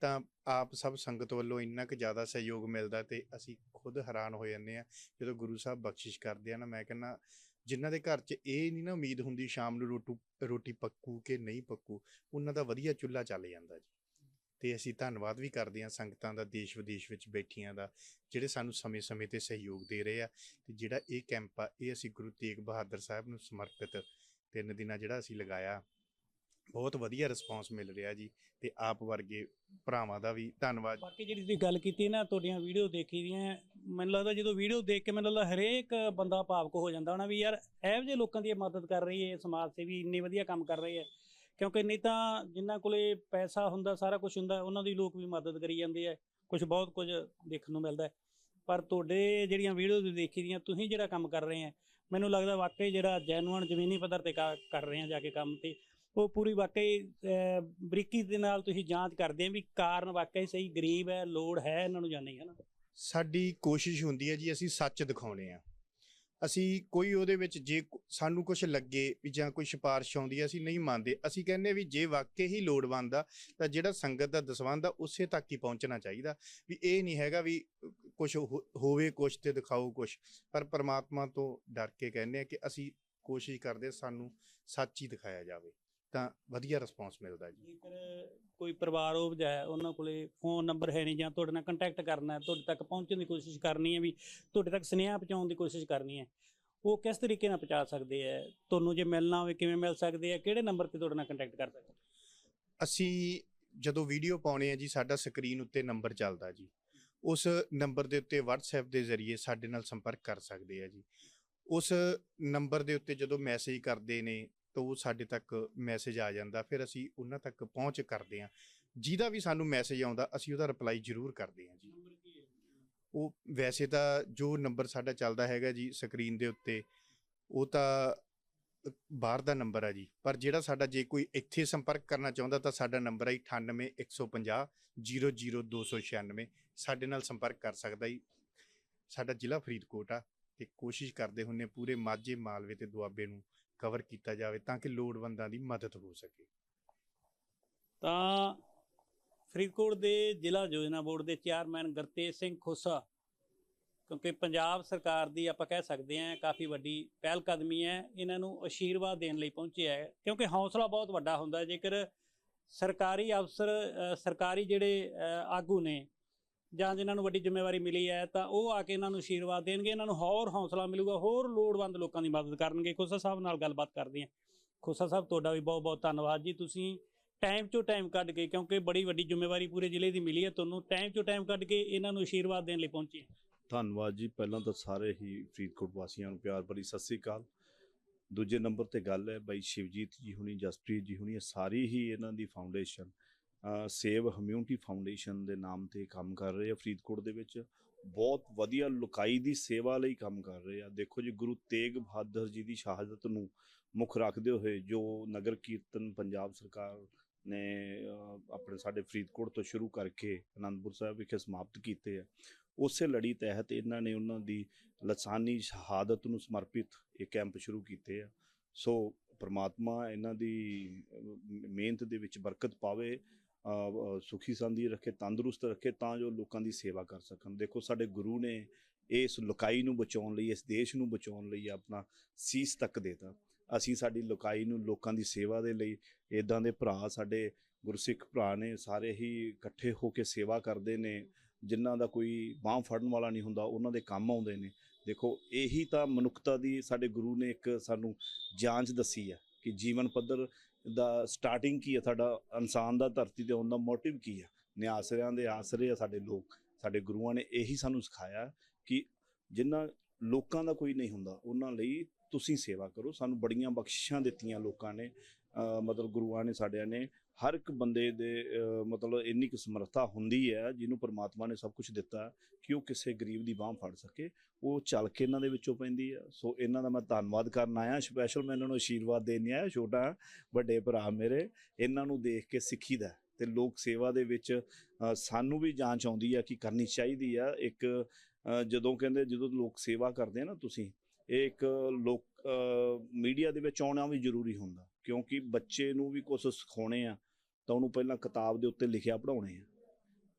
ਤਾਂ ਆਪ ਸਭ ਸੰਗਤ ਵੱਲੋਂ ਇੰਨਾ ਕੁ ਜ਼ਿਆਦਾ ਸਹਿਯੋਗ ਮਿਲਦਾ ਤੇ ਅਸੀਂ ਖੁਦ ਹੈਰਾਨ ਹੋ ਜਾਂਦੇ ਆ ਜਦੋਂ ਗੁਰੂ ਸਾਹਿਬ ਬਖਸ਼ਿਸ਼ ਕਰਦੇ ਆ ਨਾ, ਮੈਂ ਕਹਿੰਦਾ ਜਿਨ੍ਹਾਂ ਦੇ ਘਰ 'ਚ ਇਹ ਨਹੀਂ ਨਾ ਉਮੀਦ ਹੁੰਦੀ ਸ਼ਾਮ ਨੂੰ ਰੋਟੂ, ਰੋਟੀ ਪੱਕੂ ਕਿ ਨਹੀਂ ਪੱਕੂ, ਉਹਨਾਂ ਦਾ ਵਧੀਆ ਚੁੱਲ੍ਹਾ ਚੱਲ ਜਾਂਦਾ ਜੀ। ਤੇ ਅਸੀਂ ਧੰਨਵਾਦ ਵੀ ਕਰਦੇ ਹਾਂ ਸੰਗਤਾਂ ਦਾ, ਦੇਸ਼ ਵਿਦੇਸ਼ ਵਿੱਚ ਬੈਠੀਆਂ ਦਾ, ਜਿਹੜੇ ਸਾਨੂੰ ਸਮੇਂ-ਸਮੇਂ ਤੇ ਸਹਿਯੋਗ ਦੇ ਰਹੇ ਆ ਤੇ ਜਿਹੜਾ ਇਹ ਕੈਂਪ ਆ, ਇਹ ਅਸੀਂ ਗੁਰੂ ਤੇਗ ਬਹਾਦਰ ਸਾਹਿਬ ਨੂੰ ਸਮਰਪਿਤ ਤਿੰਨ ਦਿਨਾਂ ਜਿਹੜਾ ਅਸੀਂ ਲਗਾਇਆ, ਬਹੁਤ ਵਧੀਆ ਰਿਸਪਾਂਸ ਮਿਲ ਰਿਹਾ ਜੀ ਤੇ ਆਪ ਵਰਗੇ ਭਰਾਵਾਂ ਦਾ ਵੀ ਧੰਨਵਾਦ। ਬਾਕੀ ਜਿਹੜੀ ਤੁਸੀਂ ਗੱਲ ਕੀਤੀ ਨਾ, ਤੁਹਾਡੀਆਂ ਵੀਡੀਓ ਦੇਖੀ ਦੀਆਂ, ਮੈਨੂੰ ਲੱਗਦਾ ਜਦੋਂ ਵੀਡੀਓ ਦੇਖ ਕੇ ਮੈਨੂੰ ਲੱਗਦਾ ਹਰੇਕ ਬੰਦਾ ਭਾਵਕ ਹੋ ਜਾਂਦਾ ਹੋਣਾ ਵੀ ਯਾਰ, ਇਹੋ ਜਿਹੇ ਲੋਕਾਂ ਦੀ ਇਹ ਮਦਦ ਕਰ ਰਹੀ ਹੈ ਸਮਾਜ ਸੇਵੀ ਇੰਨੇ ਵਧੀਆ ਕੰਮ ਕਰ ਰਹੇ ਹੈ। ਕਿਉਂਕਿ ਨਹੀਂ ਤਾਂ ਜਿਨ੍ਹਾਂ ਕੋਲੇ ਪੈਸਾ ਹੁੰਦਾ, ਸਾਰਾ ਕੁਝ ਹੁੰਦਾ, ਉਹਨਾਂ ਦੀ ਲੋਕ ਵੀ ਮਦਦ ਕਰੀ ਜਾਂਦੇ ਆ। ਕੁਝ ਬਹੁਤ ਕੁਝ ਦੇਖਣ ਨੂੰ ਮਿਲਦਾ ਪਰ ਤੁਹਾਡੇ ਜਿਹੜੀਆਂ ਵੀਡੀਓ ਦੇਖੀ ਦੀਆਂ, ਤੁਸੀਂ ਜਿਹੜਾ ਕੰਮ ਕਰ ਰਹੇ ਆ, ਮੈਨੂੰ ਲੱਗਦਾ ਵਾਕਈ ਜਿਹੜਾ ਜੈਨੂਅਨ ਜ਼ਮੀਨੀ ਪੱਧਰ ਤੇ ਕਾ- ਕਰ ਰਹੇ ਆ ਜਾ ਕੇ ਕੰਮ ਤੇ, ਉਹ ਪੂਰੀ ਵਾਕਈ ਬਰੀਕੀ ਦੇ ਨਾਲ ਤੁਸੀਂ ਜਾਂਚ ਕਰਦੇ ਆ ਵੀ ਕਾਰਨ ਵਾਕਈ ਸਹੀ, ਗਰੀਬ ਹੈ, ਲੋੜ ਹੈ, ਇਹਨਾਂ ਨੂੰ ਜਾਂ ਨਹੀਂ, ਹੈ ਨਾ? ਸਾਡੀ ਕੋਸ਼ਿਸ਼ ਹੁੰਦੀ ਹੈ ਜੀ, ਅਸੀਂ ਸੱਚ ਦਿਖਾਉਣੇ ਆ। ਅਸੀਂ ਕੋਈ ਉਹਦੇ ਵਿੱਚ ਜੇ ਸਾਨੂੰ ਕੁਝ ਲੱਗੇ ਵੀ ਜਾਂ ਕੋਈ ਸਿਫਾਰਿਸ਼ ਆਉਂਦੀ ਹੈ, ਅਸੀਂ ਨਹੀਂ ਮੰਨਦੇ। ਅਸੀਂ ਕਹਿੰਦੇ ਵੀ ਜੇ ਵਾਕਈ ਹੀ ਲੋੜਵੰਦ ਆ, ਤਾਂ ਜਿਹੜਾ ਸੰਗਤ ਦਾ ਦਸਵੰਧ ਆ, ਉਸੇ ਤੱਕ ਹੀ ਪਹੁੰਚਣਾ ਚਾਹੀਦਾ। ਵੀ ਇਹ ਨਹੀਂ ਹੈਗਾ ਵੀ ਕੁਝ ਹੋਵੇ ਕੁਝ ਤੇ ਦਿਖਾਓ ਕੁਝ ਪਰ ਪਰਮਾਤਮਾ ਤੋਂ ਡਰ ਕੇ ਕਹਿੰਦੇ ਆ ਕਿ ਅਸੀਂ ਕੋਸ਼ਿਸ਼ ਕਰਦੇ ਹਾਂ ਸਾਨੂੰ ਸੱਚ ਹੀ ਦਿਖਾਇਆ ਜਾਵੇ। ਤਾਂ ਵਧੀਆ ਰਿਸਪੌਂਸ ਮਿਲਦਾ ਜੀ। ਜੇਕਰ ਕੋਈ ਪਰਿਵਾਰ ਉਹ ਹੈ ਉਹਨਾਂ ਕੋਲੇ ਫੋਨ ਨੰਬਰ ਹੈ ਨਹੀਂ ਜਾਂ ਤੁਹਾਡੇ ਨਾਲ ਕੰਟੈਕਟ ਕਰਨਾ ਹੈ ਤੁਹਾਡੇ ਤੱਕ ਪਹੁੰਚਣ ਦੀ ਕੋਸ਼ਿਸ਼ ਕਰਨੀ ਹੈ ਵੀ ਤੁਹਾਡੇ ਤੱਕ ਸੁਨੇਹਾ ਪਹੁੰਚਾਉਣ ਦੀ ਕੋਸ਼ਿਸ਼ ਕਰਨੀ ਹੈ ਉਹ ਕਿਸ ਤਰੀਕੇ ਨਾਲ ਪਹੁੰਚਾ ਸਕਦੇ ਆ ਤੁਹਾਨੂੰ ਜੇ ਮਿਲਣਾ ਹੋਵੇ ਕਿਵੇਂ ਮਿਲ ਸਕਦੇ ਆ ਕਿਹੜੇ ਨੰਬਰ ਤੇ ਤੁਹਾਡੇ ਨਾਲ ਕੰਟੈਕਟ ਕਰ ਸਕਦੇ? ਅਸੀਂ ਜਦੋਂ ਵੀਡੀਓ ਪਾਉਣੇ ਆ ਜੀ ਸਾਡਾ ਸਕਰੀਨ ਉੱਤੇ ਨੰਬਰ ਚੱਲਦਾ ਜੀ। ਉਸ ਨੰਬਰ ਦੇ ਉੱਤੇ WhatsApp ਦੇ ਜ਼ਰੀਏ ਸਾਡੇ ਨਾਲ ਸੰਪਰਕ ਕਰ ਸਕਦੇ ਆ ਜੀ। ਉਸ ਨੰਬਰ ਦੇ ਉੱਤੇ ਜਦੋਂ ਮੈਸੇਜ ਕਰਦੇ ਨੇ ਤਾਂ ਉਹ ਸਾਡੇ ਤੱਕ ਮੈਸੇਜ ਆ ਜਾਂਦਾ ਫਿਰ ਅਸੀਂ ਉਹਨਾਂ ਤੱਕ ਪਹੁੰਚ ਕਰਦੇ ਆ ਜਿਹਦਾ ਵੀ ਸਾਨੂੰ ਮੈਸੇਜ ਆਉਂਦਾ ਅਸੀਂ ਉਹਦਾ ਰਿਪਲਾਈ ਜ਼ਰੂਰ ਕਰਦੇ ਆ ਜੀ। ਉਹ ਵੈਸੇ ਤਾਂ ਜੋ ਨੰਬਰ ਸਾਡਾ ਚੱਲਦਾ ਹੈਗਾ ਜੀ ਸਕਰੀਨ ਦੇ ਉੱਤੇ ਉਹ ਤਾਂ ਬਾਹਰ ਦਾ ਨੰਬਰ ਆ ਜੀ। ਪਰ ਜਿਹੜਾ ਸਾਡਾ ਜੇ ਕੋਈ ਇੱਥੇ ਸੰਪਰਕ ਕਰਨਾ ਚਾਹੁੰਦਾ ਤਾਂ ਸਾਡਾ ਨੰਬਰ ਹੈ 98150 00296 ਸਾਡੇ ਨਾਲ ਸੰਪਰਕ ਕਰ ਸਕਦਾ ਜੀ। ਸਾਡਾ ਜ਼ਿਲ੍ਹਾ ਫਰੀਦਕੋਟ ਆ ਤੇ ਕੋਸ਼ਿਸ਼ ਕਰਦੇ ਹੁੰਨੇ ਪੂਰੇ ਮਾਝੇ ਮਾਲਵੇ ਤੇ ਦੁਆਬੇ ਨੂੰ ਕਵਰ ਕੀਤਾ ਜਾਵੇ ਤਾਂ ਕਿ ਲੋੜਵੰਦਾਂ ਦੀ ਮਦਦ ਹੋ ਸਕੇ। ਤਾਂ ਫਰੀਦਕੋਟ ਦੇ ਜ਼ਿਲ੍ਹਾ ਯੋਜਨਾ ਬੋਰਡ ਦੇ ਚੇਅਰਮੈਨ ਗੁਰਤੇਜ ਸਿੰਘ ਖੋਸਾ, ਕਿਉਂਕਿ ਪੰਜਾਬ ਸਰਕਾਰ ਦੀ ਆਪਾਂ ਕਹਿ ਸਕਦੇ ਹਾਂ ਕਾਫੀ ਵੱਡੀ ਪਹਿਲ ਕਦਮੀ ਹੈ, ਇਹਨਾਂ ਨੂੰ ਅਸ਼ੀਰਵਾਦ ਦੇਣ ਲਈ ਪਹੁੰਚਿਆ ਹੈ, ਕਿਉਂਕਿ ਹੌਸਲਾ ਬਹੁਤ ਵੱਡਾ ਹੁੰਦਾ ਜੇਕਰ ਸਰਕਾਰੀ ਅਫਸਰ ਸਰਕਾਰੀ ਜਿਹੜੇ ਆਗੂ ਨੇ ਜਾਂ ਜਿਨ੍ਹਾਂ ਨੂੰ ਵੱਡੀ ਜ਼ਿੰਮੇਵਾਰੀ ਮਿਲੀ ਹੈ, ਤਾਂ ਉਹ ਆ ਕੇ ਇਹਨਾਂ ਨੂੰ ਅਸ਼ੀਰਵਾਦ ਦੇਣਗੇ, ਇਹਨਾਂ ਨੂੰ ਹੋਰ ਹੌਸਲਾ ਮਿਲੂਗਾ, ਹੋਰ ਲੋੜਵੰਦ ਲੋਕਾਂ ਦੀ ਮਦਦ ਕਰਨਗੇ। ਖੋਸਾ ਸਾਹਿਬ ਨਾਲ ਗੱਲਬਾਤ ਕਰਦੇ ਹਾਂ। ਖੋਸਾ ਸਾਹਿਬ, ਤੁਹਾਡਾ ਵੀ ਬਹੁਤ ਬਹੁਤ ਧੰਨਵਾਦ ਜੀ। ਤੁਸੀਂ ਟਾਈਮ ਚੋਂ ਟਾਈਮ ਕੱਢ ਕੇ, ਕਿਉਂਕਿ ਬੜੀ ਵੱਡੀ ਜ਼ਿੰਮੇਵਾਰੀ ਪੂਰੇ ਜ਼ਿਲ੍ਹੇ ਦੀ ਮਿਲੀ ਹੈ, ਤੁਹਾਨੂੰ ਟਾਈਮ ਚੋਂ ਟਾਈਮ ਕੱਢ ਕੇ ਇਹਨਾਂ ਨੂੰ ਅਸ਼ੀਰਵਾਦ ਦੇਣ ਲਈ ਪਹੁੰਚੇ ਧੰਨਵਾਦ ਜੀ। ਪਹਿਲਾਂ ਤਾਂ ਸਾਰੇ ਹੀ ਫਰੀਦਕੋਟ ਵਾਸੀਆਂ ਨੂੰ ਪਿਆਰ ਭਰੀ ਸਤਿ ਸ੍ਰੀ ਅਕਾਲ। ਦੂਜੇ ਨੰਬਰ ਤੇ ਗੱਲ ਹੈ, ਬਾਈ ਸ਼ਿਵਜੀਤ ਜੀ ਹੁਣੀ, ਜਸਪ੍ਰੀਤ ਜੀ ਹੁਣੀ, ਇਹ ਸਾਰੀ ਹੀ ਇਹਨਾਂ ਦੀ ਫਾਊਂਡੇਸ਼ਨ ਸੇਵ ਹਮਿਊਨਿਟੀ ਫਾਊਂਡੇਸ਼ਨ ਦੇ ਨਾਮ ਤੇ ਕੰਮ ਕਰ ਰਹੇ ਆ, ਫਰੀਦਕੋਟ ਦੇ ਵਿੱਚ। ਬਹੁਤ ਵਧੀਆ ਲੁਕਾਈ ਦੀ ਸੇਵਾ ਲਈ ਕੰਮ ਕਰ ਰਹੇ ਆ। ਦੇਖੋ ਜੀ, ਗੁਰੂ ਤੇਗ ਬਹਾਦਰ ਜੀ ਦੀ ਸ਼ਹਾਦਤ ਨੂੰ ਮੁੱਖ ਰੱਖਦੇ ਹੋਏ ਜੋ ਨਗਰ ਕੀਰਤਨ ਪੰਜਾਬ ਸਰਕਾਰ ਨੇ ਆਪਣੇ ਸਾਡੇ ਫਰੀਦਕੋਟ ਤੋਂ ਸ਼ੁਰੂ ਕਰਕੇ ਅਨੰਦਪੁਰ ਸਾਹਿਬ ਵਿਖੇ ਸਮਾਪਤ ਕੀਤੇ ਆ। ਉਸੇ ਲੜੀ ਤਹਿਤ ਇਹਨਾਂ ਨੇ ਉਹਨਾਂ ਦੀ ਲਸਾਨੀ ਸ਼ਹਾਦਤ ਨੂੰ ਸਮਰਪਿਤ ਇਹ ਕੈਂਪ ਸ਼ੁਰੂ ਕੀਤੇ ਆ। ਸੋ ਪ੍ਰਮਾਤਮਾ ਇਹਨਾਂ ਦੀ ਮਿਹਨਤ ਦੇ ਵਿੱਚ ਬਰਕਤ ਪਾਵੇ ਸੁਖੀ ਸੰਦੀ ਰੱਖੇ, ਤੰਦਰੁਸਤ ਰੱਖੇ ਤਾਂ ਜੋ ਲੋਕਾਂ ਦੀ ਸੇਵਾ ਕਰ ਸਕਣ। ਦੇਖੋ, ਸਾਡੇ ਗੁਰੂ ਨੇ ਇਸ ਲੁਕਾਈ ਨੂੰ ਬਚਾਉਣ ਲਈ, ਇਸ ਦੇਸ਼ ਨੂੰ ਬਚਾਉਣ ਲਈ ਆਪਣਾ ਸੀਸ ਤੱਕ ਦੇਤਾ। ਅਸੀਂ ਸਾਡੀ ਲੁਕਾਈ ਨੂੰ ਲੋਕਾਂ ਦੀ ਸੇਵਾ ਦੇ ਲਈ ਇਦਾਂ ਦੇ ਭਰਾ ਸਾਡੇ ਗੁਰਸਿੱਖ ਭਰਾ ਨੇ, ਸਾਰੇ ਹੀ ਇਕੱਠੇ ਹੋ ਕੇ ਸੇਵਾ ਕਰਦੇ ਨੇ। ਜਿਨ੍ਹਾਂ ਦਾ ਕੋਈ ਬਾਹ ਫੜਨ ਵਾਲਾ ਨਹੀਂ ਹੁੰਦਾ, ਉਹਨਾਂ ਦੇ ਕੰਮ ਆਉਂਦੇ ਨੇ। ਦੇਖੋ, ਇਹੀ ਤਾਂ ਮਨੁੱਖਤਾ ਦੀ ਸਾਡੇ ਗੁਰੂ ਨੇ ਇੱਕ ਸਾਨੂੰ ਜਾਂਚ ਦੱਸੀ ਹੈ ਕਿ ਜੀਵਨ ਪੱਧਰ ਦਾ ਸਟਾਰਟਿੰਗ ਕੀ ਹੈ? ਸਾਡਾ ਇਨਸਾਨ ਦਾ ਧਰਤੀ ਤੇ ਆਉਣ ਦਾ ਮੋਟਿਵ ਕੀ ਹੈ? ਨਿਆਸਰਿਆਂ ਦੇ ਆਸਰੇ ਆ ਸਾਡੇ ਲੋਕ। ਸਾਡੇ ਗੁਰੂਆਂ ਨੇ ਇਹੀ ਸਾਨੂੰ ਸਿਖਾਇਆ ਕਿ ਜਿਨ੍ਹਾਂ ਲੋਕਾਂ ਦਾ ਕੋਈ ਨਹੀਂ ਹੁੰਦਾ, ਉਹਨਾਂ ਲਈ ਤੁਸੀਂ ਸੇਵਾ ਕਰੋ। ਸਾਨੂੰ ਬੜੀਆਂ ਬਖਸ਼ਿਸ਼ਾਂ ਦਿੱਤੀਆਂ ਲੋਕਾਂ ਨੇ। ਮਤਲਬ ਗੁਰੂਆਂ ਨੇ ਸਾਡਿਆਂ ਨੇ। ਹਰ ਇੱਕ ਬੰਦੇ ਦੇ ਮਤਲਬ ਇੰਨੀ ਕੁ ਸਮਰੱਥਾ ਹੁੰਦੀ ਹੈ, ਜਿਹਨੂੰ ਪਰਮਾਤਮਾ ਨੇ ਸਭ ਕੁਝ ਦਿੱਤਾ ਕਿ ਉਹ ਕਿਸੇ ਗਰੀਬ ਦੀ ਬਾਹ ਫੜ ਸਕੇ। ਉਹ ਚੱਲ ਕੇ ਇਹਨਾਂ ਦੇ ਵਿੱਚੋਂ ਪੈਂਦੀ ਹੈ। ਸੋ ਇਹਨਾਂ ਦਾ ਮੈਂ ਧੰਨਵਾਦ ਕਰਨ ਆਇਆ। ਸਪੈਸ਼ਲ ਮੈਂ ਇਹਨਾਂ ਨੂੰ ਆਸ਼ੀਰਵਾਦ ਦੇਣ ਆਇਆ। ਛੋਟਾ ਵੱਡੇ ਭਰਾ ਮੇਰੇ, ਇਹਨਾਂ ਨੂੰ ਦੇਖ ਕੇ ਸਿੱਖੀਦਾ ਤੇ ਲੋਕ ਸੇਵਾ ਦੇ ਵਿੱਚ ਸਾਨੂੰ ਵੀ ਜਾਂਚ ਆਉਂਦੀ ਆ ਕਿ ਕਰਨੀ ਚਾਹੀਦੀ ਆ ਇੱਕ ਜਦੋਂ ਕਹਿੰਦੇ, ਜਦੋਂ ਲੋਕ ਸੇਵਾ ਕਰਦੇ ਆ ਨਾ ਤੁਸੀਂ, ਇਹ ਇੱਕ ਲੋਕ ਮੀਡੀਆ ਦੇ ਵਿੱਚ ਆਉਣਾ ਵੀ ਜ਼ਰੂਰੀ ਹੁੰਦਾ। ਕਿਉਂਕਿ ਬੱਚੇ ਨੂੰ ਵੀ ਕੁਝ ਸਿਖਾਉਣੇ ਆ। ਤਾਂ ਉਹਨੂੰ ਪਹਿਲਾਂ ਕਿਤਾਬ ਦੇ ਉੱਤੇ ਲਿਖਿਆ ਪੜਾਉਣੇ ਆ,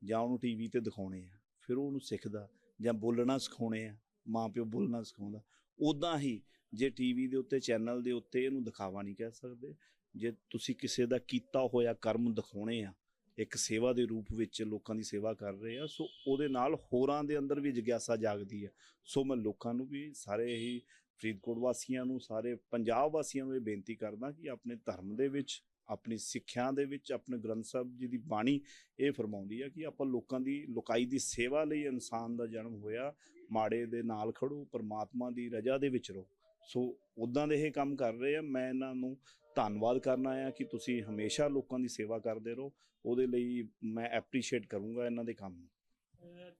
ਜਾਂ ਉਹਨੂੰ ਟੀਵੀ ਤੇ ਦਿਖਾਉਣੇ ਆ, ਫਿਰ ਉਹ ਉਹਨੂੰ ਸਿੱਖਦਾ, ਜਾਂ ਬੋਲਣਾ ਸਿਖਾਉਣੇ ਆ, ਮਾਂ ਪਿਓ ਬੋਲਣਾ ਸਿਖਾਉਂਦਾ ਉਦਾਂ ਹੀ ਜੇ ਟੀਵੀ ਦੇ ਉੱਤੇ, ਚੈਨਲ ਦੇ ਉੱਤੇ ਇਹਨੂੰ ਦਿਖਾਵਾ ਨਹੀਂ ਕਹਿ ਸਕਦੇ, ਜੇ ਤੁਸੀਂ ਕਿਸੇ ਦਾ ਕੀਤਾ ਹੋਇਆ ਕਰਮ ਦਿਖਾਉਣੇ ਆ, ਇੱਕ ਸੇਵਾ ਦੇ ਰੂਪ ਵਿੱਚ ਲੋਕਾਂ ਦੀ ਸੇਵਾ ਕਰ ਰਹੇ ਆ, ਸੋ ਉਹਦੇ ਨਾਲ ਹੋਰਾਂ ਦੇ ਅੰਦਰ ਵੀ ਜਿਗਿਆਸਾ ਜਾਗਦੀ ਹੈ ਸੋ ਮੈਂ ਲੋਕਾਂ ਨੂੰ ਵੀ ਸਾਰੇ ਹੀ ਫਰੀਦਕੋਟ ਵਾਸੀਆਂ ਨੂੰ, ਸਾਰੇ ਪੰਜਾਬ ਵਾਸੀਆਂ ਨੂੰ ਇਹ ਬੇਨਤੀ ਕਰਦਾ ਕਿ ਆਪਣੇ ਧਰਮ ਦੇ ਵਿੱਚ ਆਪਣੀ ਸਿੱਖਿਆ ਦੇ ਵਿੱਚ, ਆਪਣੇ ਗ੍ਰੰਥ ਸਾਹਿਬ ਜੀ ਦੀ ਬਾਣੀ ਇਹ ਫਰਮਾਉਂਦੀ ਹੈ ਕਿ ਆਪਾਂ ਲੋਕਾਂ ਦੀ, ਲੋਕਾਈ ਦੀ ਸੇਵਾ ਲਈ ਇਨਸਾਨ ਦਾ ਜਨਮ ਹੋਇਆ, ਮਾੜੇ ਦੇ ਨਾਲ ਖੜੋ, ਪਰਮਾਤਮਾ ਦੀ ਰਜ਼ਾ ਦੇ ਵਿੱਚ ਰਹੋ। ਸੋ ਉਦਾਂ ਦੇ ਇਹ ਕੰਮ ਕਰ ਰਹੇ ਆ। ਮੈਂ ਇਹਨਾਂ ਨੂੰ ਧੰਨਵਾਦ ਕਰਨਾ ਆ ਕਿ ਤੁਸੀਂ ਹਮੇਸ਼ਾ ਲੋਕਾਂ ਦੀ ਸੇਵਾ ਕਰਦੇ ਰਹੋ। ਉਹਦੇ ਲਈ ਮੈਂ ਐਪਰੀਸ਼ੀਏਟ ਕਰੂੰਗਾ ਇਹਨਾਂ ਦੇ ਕੰਮ ਨੂੰ।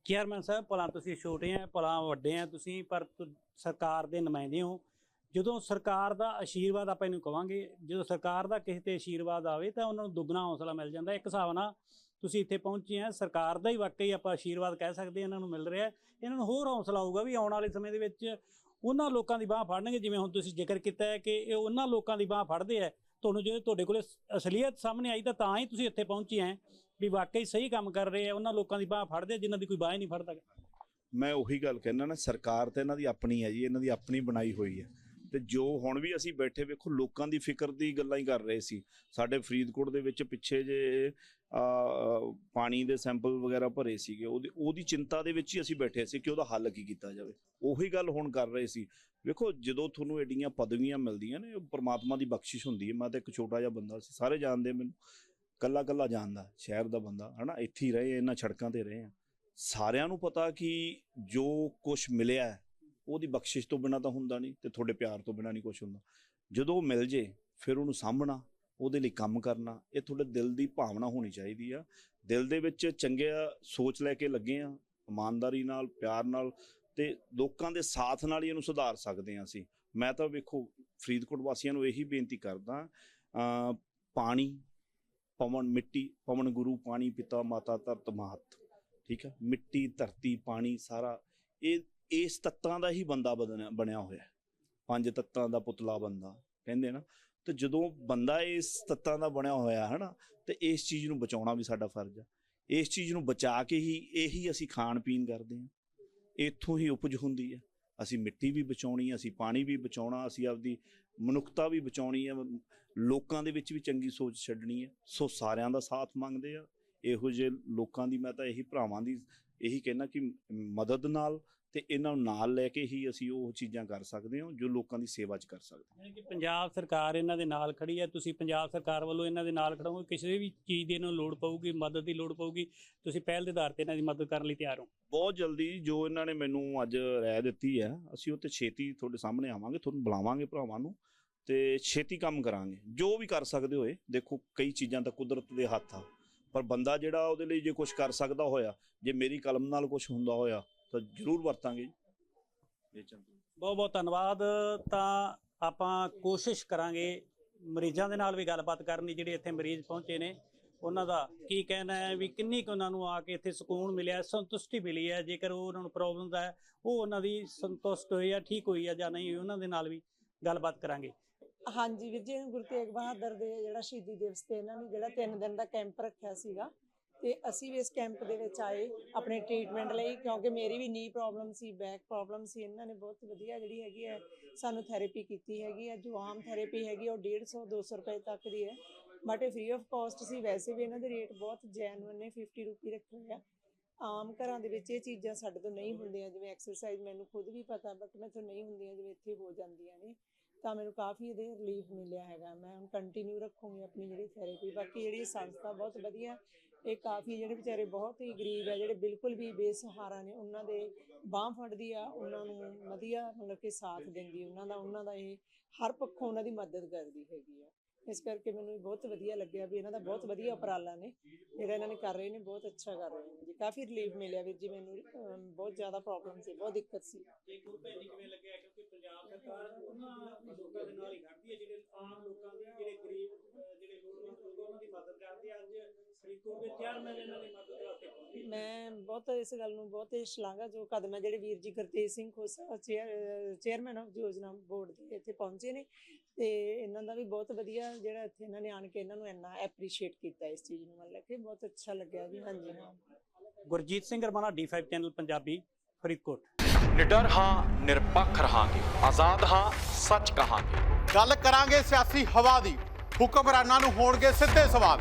ਚੇਅਰਮੈਨ ਸਾਹਿਬ, ਭਲਾ ਤੁਸੀਂ ਛੋਟੇ ਆ, ਭਲਾ ਵੱਡੇ ਆ ਤੁਸੀਂ, ਪਰ ਸਰਕਾਰ ਦੇ ਨੁਮਾਇੰਦੇ ਹੋ। ਜਦੋਂ ਸਰਕਾਰ ਦਾ ਆਸ਼ੀਰਵਾਦ ਆਪਾਂ ਇਹਨੂੰ ਕਵਾਂਗੇ, ਜਦੋਂ ਸਰਕਾਰ ਦਾ ਕਿਸੇ ਤੇ ਆਸ਼ੀਰਵਾਦ ਆਵੇ ਤਾਂ ਉਹਨਾਂ ਨੂੰ ਦੁੱਗਣਾ ਹੌਸਲਾ ਮਿਲ ਜਾਂਦਾ। ਇੱਕ ਹਿਸਾਬ ਨਾਲ ਤੁਸੀਂ ਇੱਥੇ ਪਹੁੰਚੇ ਆ, ਸਰਕਾਰ ਦਾ ਹੀ ਵਾਕਈ ਆਪਾਂ ਆਸ਼ੀਰਵਾਦ ਕਹਿ ਸਕਦੇ ਹਾਂ ਇਹਨਾਂ ਨੂੰ ਮਿਲ ਰਿਹਾ। ਇਹਨਾਂ ਨੂੰ ਹੋਰ ਹੌਸਲਾ ਆਊਗਾ ਵੀ ਆਉਣ ਵਾਲੇ ਸਮੇਂ ਦੇ ਵਿੱਚ ਉਹਨਾਂ ਲੋਕਾਂ ਦੀ ਬਾਹ ਫੜਨਗੇ, ਜਿਵੇਂ ਹੁਣ ਤੁਸੀਂ ਜ਼ਿਕਰ ਕੀਤਾ ਹੈ ਕਿ ਇਹ ਉਹਨਾਂ ਲੋਕਾਂ ਦੀ ਬਾਹ ਫੜਦੇ ਆ। ਤੁਹਾਨੂੰ ਜੇ ਤੁਹਾਡੇ ਕੋਲੇ ਅਸਲੀਅਤ ਸਾਹਮਣੇ ਆਈ ਤਾਂ ਤਾਂ ਹੀ ਤੁਸੀਂ ਇੱਥੇ ਪਹੁੰਚੇ ਆ ਵੀ ਵਾਕਈ ਸਹੀ ਕੰਮ ਕਰ ਰਹੇ ਆ, ਉਹਨਾਂ ਲੋਕਾਂ ਦੀ ਬਾਹ ਫੜਦੇ ਆ, ਜਿਨ੍ਹਾਂ ਦੀ ਕੋਈ ਬਾਹ ਹੀ ਨਹੀਂ ਫੜਦਾ। ਮੈਂ ਉਹੀ ਗੱਲ ਕਹਿਣਾ ਨਾ, ਸਰਕਾਰ ਤੇ ਇਹਨਾਂ ਦੀ ਆਪਣੀ ਹੈ ਜੀ, ਇਹਨਾਂ ਦੀ ਆਪਣੀ ਬਣਾਈ ਹੋਈ ਹੈ। ਤੇ ਜੋ ਹੁਣ ਵੀ ਅਸੀਂ ਬੈਠੇ ਵੇਖੋ, ਲੋਕਾਂ ਦੀ ਫਿਕਰ ਦੀ ਗੱਲਾਂ ਹੀ ਕਰ ਰਹੇ ਸੀ। ਸਾਡੇ ਫਰੀਦਕੋਟ ਦੇ ਵਿੱਚ ਪਿੱਛੇ ਜੇ ਪਾਣੀ ਦੇ ਸੈਂਪਲ ਵਗੈਰਾ ਭਰੇ ਸੀਗੇ, ਉਹਦੀ ਉਹਦੀ ਚਿੰਤਾ ਦੇ ਵਿੱਚ ਹੀ ਅਸੀਂ ਬੈਠੇ ਸੀ ਕਿ ਉਹਦਾ ਹੱਲ ਕੀ ਕੀਤਾ ਜਾਵੇ। ਉਹੀ ਗੱਲ ਹੁਣ ਕਰ ਰਹੇ ਸੀ। ਵੇਖੋ, ਜਦੋਂ ਤੁਹਾਨੂੰ ਐਡੀਆਂ ਪਦਵੀਆਂ ਮਿਲਦੀਆਂ ਨੇ ਉਹ ਪ੍ਰਮਾਤਮਾ ਦੀ ਬਖਸ਼ਿਸ਼ ਹੁੰਦੀ ਹੈ। ਮੈਂ ਤਾਂ ਇੱਕ ਛੋਟਾ ਜਿਹਾ ਬੰਦਾ ਸੀ, ਸਾਰੇ ਜਾਣਦੇ ਮੈਨੂੰ। ਕੱਲਾ ਕੱਲਾ ਜਾਣਦਾ, ਸ਼ਹਿਰ ਦਾ ਬੰਦਾ, ਹਨਾ? ਇੱਥੇ ਹੀ ਰਹੇ, ਇਹਨਾਂ ਸੜਕਾਂ ਤੇ ਰਹੇ ਆ। ਸਾਰਿਆਂ ਨੂੰ ਪਤਾ ਕਿ ਜੋ ਕੁਝ ਮਿਲਿਆ ਉਹਦੀ ਬਖਸ਼ਿਸ਼ ਤੋਂ ਬਿਨਾ ਤਾਂ ਹੁੰਦਾ ਨਹੀਂ ਤੇ ਤੁਹਾਡੇ ਪਿਆਰ ਤੋਂ ਬਿਨਾ ਨਹੀਂ ਕੁਝ ਹੁੰਦਾ। ਜਦੋਂ ਉਹ ਮਿਲ ਜੇ, ਫਿਰ ਉਹਨੂੰ ਸਾਂਭਣਾ, ਉਹਦੇ ਲਈ ਕੰਮ ਕਰਨਾ, ਇਹ ਤੁਹਾਡੇ ਦਿਲ ਦੀ ਭਾਵਨਾ ਹੋਣੀ ਚਾਹੀਦੀ ਆ। ਦਿਲ ਦੇ ਵਿੱਚ ਚੰਗਿਆ ਸੋਚ ਲੈ ਕੇ ਲੱਗੇ ਆ, ਇਮਾਨਦਾਰੀ ਨਾਲ, ਪਿਆਰ ਨਾਲ ਤੇ ਲੋਕਾਂ ਦੇ ਸਾਥ ਨਾਲ ਹੀ ਇਹਨੂੰ ਸੁਧਾਰ ਸਕਦੇ ਆ ਅਸੀਂ। ਮੈਂ ਤਾਂ ਵੇਖੋ, ਫਰੀਦਕੋਟ ਵਾਸੀਆਂ ਨੂੰ ਇਹੀ ਬੇਨਤੀ ਕਰਦਾ ਪਾਣੀ, ਪਵਨ, ਮਿੱਟੀ, ਪਵਨ ਗੁਰੂ, ਪਾਣੀ ਪਿਤਾ, ਮਾਤਾ, ਧਰਤ ਮਾਤ ਠੀਕ ਹੈ ਮਿੱਟੀ, ਧਰਤੀ, ਪਾਣੀ, ਸਾਰਾ, ਇਹ ਇਸ ਤੱਤਾਂ ਦਾ ਹੀ ਬੰਦਾ ਬਦਨ- ਬਣਿਆ ਹੋਇਆ ਪੰਜ ਤੱਤਾਂ ਦਾ ਪੁਤਲਾ ਬੰਦਾ, ਕਹਿੰਦੇ ਨਾ। ਤੇ ਜਦੋਂ ਬੰਦਾ ਇਸ ਤੱਤਾਂ ਦਾ ਬਣਿਆ ਹੋਇਆ ਹੈ ਨਾ ਤੇ ਇਸ ਚੀਜ਼ ਨੂੰ ਬਚਾਉਣਾ ਵੀ ਸਾਡਾ ਫਰਜ਼ ਹੈ ਇਸ ਚੀਜ਼ ਨੂੰ ਬਚਾ ਕੇ ਹੀ ਇਹੀ ਅਸੀਂ ਖਾਣ ਪੀਣ ਕਰਦੇ ਹਾਂ ਇੱਥੋਂ ਹੀ ਉਪਜ ਹੁੰਦੀ ਹੈ ਅਸੀਂ ਮਿੱਟੀ ਵੀ ਬਚਾਉਣੀ ਹੈ ਅਸੀਂ ਪਾਣੀ ਵੀ ਬਚਾਉਣਾ, ਅਸੀਂ ਆਪਦੀ ਮਨੁੱਖਤਾ ਵੀ ਬਚਾਉਣੀ ਹੈ ਲੋਕਾਂ ਦੇ ਵਿੱਚ ਵੀ ਚੰਗੀ ਸੋਚ ਛੱਡਣੀ ਹੈ ਸੋ ਸਾਰਿਆਂ ਦਾ ਸਾਥ ਮੰਗਦੇ ਆ। ਇਹੋ ਜਿਹੇ ਲੋਕਾਂ ਦੀ ਮੈਂ ਤਾਂ ਇਹੀ, ਭਰਾਵਾਂ ਦੀ ਇਹੀ ਕਹਿਣਾ ਕਿ ਮਦਦ ਨਾਲ ਤੇ ਇਹਨਾਂ ਨੂੰ ਨਾਲ ਲੈ ਕੇ ਹੀ ਅਸੀਂ ਉਹ ਚੀਜ਼ਾਂ ਕਰ ਸਕਦੇ ਹਾਂ ਜੋ ਲੋਕਾਂ ਦੀ ਸੇਵਾ 'ਚ ਕਰ ਸਕਦੇ ਹਾਂ। ਯਾਨੀ ਕਿ ਪੰਜਾਬ ਸਰਕਾਰ ਇਹਨਾਂ ਦੇ ਨਾਲ ਖੜੀ ਹੈ ਤੁਸੀਂ ਪੰਜਾਬ ਸਰਕਾਰ ਵੱਲੋਂ ਇਹਨਾਂ ਦੇ ਨਾਲ ਖੜੋਗੇ ਕਿਸੇ ਵੀ ਚੀਜ਼ ਦੀ ਇਹਨਾਂ ਨੂੰ ਲੋੜ ਪਊਗੀ ਮਦਦ ਦੀ ਲੋੜ ਪਊਗੀ ਤੁਸੀਂ ਪਹਿਲ ਦੇ ਆਧਾਰ ਤੇ ਇਹਨਾਂ ਦੀ ਮਦਦ ਕਰਨ ਲਈ ਤਿਆਰ ਹੋ। ਬਹੁਤ ਜਲਦੀ ਜੋ ਇਹਨਾਂ ਨੇ ਮੈਨੂੰ ਅੱਜ ਰਾਇ ਦਿੱਤੀ ਹੈ ਅਸੀਂ ਉਹ ਤੇ ਛੇਤੀ ਤੁਹਾਡੇ ਸਾਹਮਣੇ ਆਵਾਂਗੇ ਤੁਹਾਨੂੰ ਬੁਲਾਵਾਂਗੇ ਭਰਾਵਾਂ ਨੂੰ ਤੇ ਛੇਤੀ ਕੰਮ ਕਰਾਂਗੇ। ਜੋ ਵੀ ਕਰ ਸਕਦੇ ਹੋਏ ਦੇਖੋ ਕਈ ਚੀਜ਼ਾਂ ਤਾਂ ਕੁਦਰਤ ਦੇ ਹੱਥ ਆ ਪਰ ਬੰਦਾ ਜਿਹੜਾ ਉਹਦੇ ਲਈ ਜੇ ਕੁਝ ਕਰ ਸਕਦਾ ਹੋਇਆ ਜੇ ਮੇਰੀ ਕਲਮ ਨਾਲ ਕੁਝ ਹੁੰਦਾ ਹੋਇਆ ਤਾਂ ਜ਼ਰੂਰ ਵਰਤਾਂਗੇ ਜੀ। ਬਹੁਤ ਬਹੁਤ ਧੰਨਵਾਦ। ਤਾਂ ਆਪਾਂ ਕੋਸ਼ਿਸ਼ ਕਰਾਂਗੇ ਮਰੀਜ਼ਾਂ ਦੇ ਨਾਲ ਵੀ ਗੱਲਬਾਤ ਕਰਨ ਦੀ ਜਿਹੜੇ ਇੱਥੇ ਮਰੀਜ਼ ਪਹੁੰਚੇ ਨੇ। ਉਹਨਾਂ ਦਾ ਕੀ ਕਹਿਣਾ ਹੈ ਵੀ ਕਿੰਨੀ ਕੁ ਉਹਨਾਂ ਨੂੰ ਆ ਕੇ ਇੱਥੇ ਸਕੂਨ ਮਿਲਿਆ ਸੰਤੁਸ਼ਟੀ ਮਿਲੀ ਹੈ ਜੇਕਰ ਉਹ ਉਹਨਾਂ ਨੂੰ ਪ੍ਰੋਬਲਮਸ ਹੈ ਉਹ ਉਹਨਾਂ ਦੀ ਸੰਤੁਸ਼ਟ ਹੋਈ ਆ ਠੀਕ ਹੋਈ ਆ ਜਾਂ ਨਹੀਂ ਹੋਈ, ਉਹਨਾਂ ਦੇ ਨਾਲ ਵੀ ਗੱਲਬਾਤ ਕਰਾਂਗੇ। ਹਾਂਜੀ ਵੀਰ ਜੀ ਗੁਰੂ ਤੇਗ ਬਹਾਦਰ ਦੇ ਜਿਹੜਾ ਸ਼ਹੀਦੀ ਦਿਵਸ ਤੇ ਇਹਨਾਂ ਨੇ ਜਿਹੜਾ 3 ਦਿਨ ਦਾ ਕੈਂਪ ਰੱਖਿਆ ਸੀਗਾ ਤੇ ਅਸੀਂ ਵੀ ਇਸ ਕੈਂਪ ਦੇ ਵਿੱਚ ਆਏ ਆਪਣੇ ਟ੍ਰੀਟਮੈਂਟ ਲਈ ਕਿਉਂਕਿ ਮੇਰੀ ਵੀ ਨੀ ਪ੍ਰੋਬਲਮ ਸੀ ਬੈਕ ਪ੍ਰੋਬਲਮ ਸੀ ਇਹਨਾਂ ਨੇ ਬਹੁਤ ਵਧੀਆ ਜਿਹੜੀ ਹੈਗੀ ਹੈ ਸਾਨੂੰ ਥੈਰੇਪੀ ਕੀਤੀ ਹੈਗੀ ਹੈ ਜੋ ਆਮ ਥੈਰੇਪੀ ਹੈਗੀ ਆ, ਉਹ 150 200 ਰੁਪਏ ਤੱਕ ਦੀ ਹੈ। ਬਟ ਇਹ ਫ੍ਰੀ ਆਫ ਕਾਸਟ ਸੀ ਵੈਸੇ ਵੀ ਇਹਨਾਂ ਦੇ ਰੇਟ ਬਹੁਤ ਜੈਨੂਇਨ ਨੇ 50 ਰੁਪਏ ਰੱਖੇ ਹੋਏ ਆ। ਆਮ ਘਰਾਂ ਦੇ ਵਿੱਚ ਇਹ ਚੀਜ਼ਾਂ ਸਾਡੇ ਤੋਂ ਨਹੀਂ ਹੁੰਦੀਆਂ ਜਿਵੇਂ ਐਕਸਰਸਾਈਜ਼ ਮੈਨੂੰ ਖੁਦ ਵੀ ਪਤਾ ਬਟ ਮੈਥੋਂ ਨਹੀਂ ਹੁੰਦੀਆਂ ਜਿਵੇਂ ਇੱਥੇ ਹੋ ਜਾਂਦੀਆਂ ਨੇ ਤਾਂ ਮੈਨੂੰ ਕਾਫੀ ਇਹਦੇ ਰਿਲੀਫ ਮਿਲਿਆ ਹੈਗਾ। ਮੈਂ ਹੁਣ ਕੰਟੀਨਿਊ ਰੱਖੂੰਗੀ ਆਪਣੀ ਜਿਹੜੀ ਥੈਰੇਪੀ ਬਾਕੀ ਜਿਹੜੀ ਸੰਸਥਾ ਬਹੁਤ ਵਧੀਆ ਇਹ ਕਾਫੀ ਜਿਹੜੇ ਵਿਚਾਰੇ ਬਹੁਤ ਹੀ ਗਰੀਬ ਆ, ਜਿਹੜੇ ਬਿਲਕੁਲ ਵੀ ਬੇਸਹਾਰਾ ਨੇ, ਉਹਨਾਂ ਦੇ ਬਾਹ ਫੜਦੀ ਆ, ਉਹਨਾਂ ਨੂੰ ਵਧੀਆ ਮਤਲਬ ਕਿ ਸਾਥ ਦਿੰਦੀ, ਉਹਨਾਂ ਦਾ ਉਹਨਾਂ ਦਾ ਇਹ ਹਰ ਪੱਖੋਂ ਉਹਨਾਂ ਦੀ ਮਦਦ ਕਰਦੀ ਹੈਗੀ ਆ। ਇਸ ਕਰਕੇ ਮੈਨੂੰ ਬਹੁਤ ਵਧੀਆ ਲੱਗਿਆ ਵੀ ਇਹਨਾਂ ਦਾ ਬਹੁਤ ਵਧੀਆ ਉਪਰਾਲਾ ਨੇ, ਜਿਹੜਾ ਇਹਨਾਂ ਨੇ ਕਰ ਰਹੇ ਨੇ, ਬਹੁਤ ਅੱਛਾ ਕਰ ਰਹੇ ਨੇ ਜੀ। ਕਾਫੀ ਰਿਲੀਫ ਮਿਲਿਆ ਵੀਰ ਜੀ ਮੈਨੂੰ ਬਹੁਤ ਜ਼ਿਆਦਾ ਪ੍ਰੋਬਲਮ ਸੀ, ਬਹੁਤ ਦਿੱਕਤ ਸੀ। ਤੇ ਗੁਰੂ ਭੈਣ ਜੀ ਕਿਵੇਂ ਲੱਗਿਆ, ਕਿਉਂਕਿ ਪੰਜਾਬ ਸਰਕਾਰ ਉਹਨਾਂ ਲੋਕਾਂ ਦੇ ਨਾਲ ਹੀ ਖੜਦੀ ਹੈ, ਜਿਹੜੇ ਆਮ ਲੋਕਾਂ ਦੀ ਜਿਹੜੇ ਗਰੀਬ ਜਿਹੜੇ ਲੋੜਵੰਦ ਲੋਕ ਉਹਨਾਂ ਦੀ ਮਦਦ ਕਰਦੀ ਹੈ ਅੱਜ ਫਰੀਦਕੋਟ ਦੇ ਚੇਅਰਮੈਨ ਇਹਨਾਂ ਦੀ ਮਦਦ ਵਾਸਤੇ ਪਹੁੰਚੇ ਮੈਂ ਬਹੁਤ ਇਸ ਗੱਲ ਨੂੰ ਬਹੁਤ ਹੀ ਸ਼ਲਾਘਾ ਜੋ ਕਦਮ ਹੈ ਜਿਹੜੇ ਵੀਰ ਜੀ Gurtej Singh Khosa chair chairman of Yojana board ਦੇ ਇੱਥੇ ਪਹੁੰਚੇ ਨੇ ਤੇ ਇਹਨਾਂ ਦਾ ਵੀ ਬਹੁਤ ਵਧੀਆ ਜਿਹੜਾ ਇੱਥੇ ਇਹਨਾਂ ਨੇ ਆਣ ਕੇ ਇਹਨਾਂ ਨੂੰ ਇੰਨਾ ਐਪਰੀਸ਼ੀਏਟ ਕੀਤਾ ਇਸ ਚੀਜ਼ ਨੂੰ ਮਤਲਬ ਕਿ ਬਹੁਤ ਅੱਛਾ ਲੱਗਿਆ ਜੀ ਹਾਂਜੀ। ਹਾਂ ਗੁਰਜੀਤ ਸਿੰਘ ਰਮਾਣਾ D5 ਚੈਨਲ ਪੰਜਾਬੀ ਫਰੀਦਕੋਟ। ਨਿਡਰ ਹਾਂ ਨਿਰਪੱਖ ਰਹਾਂਗੇ ਆਜ਼ਾਦ ਹਾਂ ਸੱਚ ਕਹਾਂਗੇ। ਗੱਲ ਕਰਾਂਗੇ ਸਿਆਸੀ ਹਵਾ ਦੀ ਹੁਕਮਰਾਨਾਂ ਨੂੰ ਹੋਣਗੇ ਸਿੱਧੇ ਸਵਾਲ।